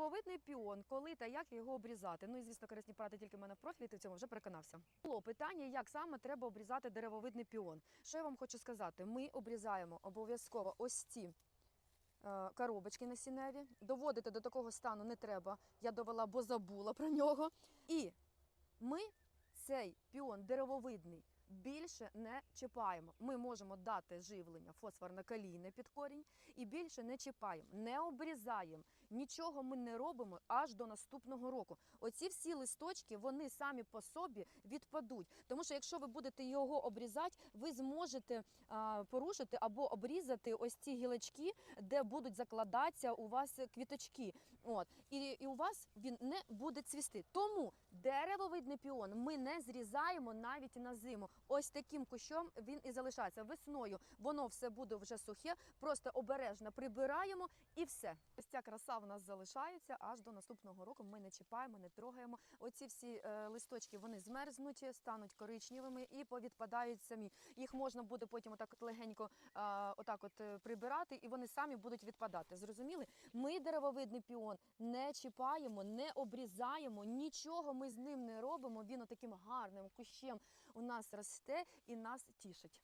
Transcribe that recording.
Деревовидний піон, коли та як його обрізати. Ну і звісно, корисні поради тільки в мене в профілі, ти в цьому вже переконався. Було питання, як саме треба обрізати деревовидний піон. Що я вам хочу сказати? Ми обрізаємо обов'язково ось ці. е, Коробочки насінневі. Доводити до такого стану не треба. Я довела, бо забула про нього. І ми цей піон деревовидний більше не чіпаємо. Ми можемо дати живлення фосфорно-калійне під корінь і більше не чіпаємо, не обрізаємо. Нічого ми не робимо аж до наступного року. Оці всі листочки вони самі по собі відпадуть. Тому що якщо ви будете його обрізати, ви зможете а, порушити або обрізати ось ці гілочки, де будуть закладатися у вас квіточки. От і, і у вас він не буде цвісти. Тому деревовидний піон ми не зрізаємо навіть на зиму. Ось таким кущом він і залишається. Весною воно все буде вже сухе, просто обережно прибираємо і все. Ось ця краса в нас залишається аж до наступного року. Ми не чіпаємо, не трогаємо. Оці всі е, листочки вони змерзнуть, стануть коричневими і повідпадають самі. Їх можна буде потім отак от легенько отак от е, прибирати, і вони самі будуть відпадати. Зрозуміли? Ми деревовидний піон не чіпаємо, не обрізаємо, нічого ми з ним не робимо. Він отаким гарним кущем у нас росте і нас тішить.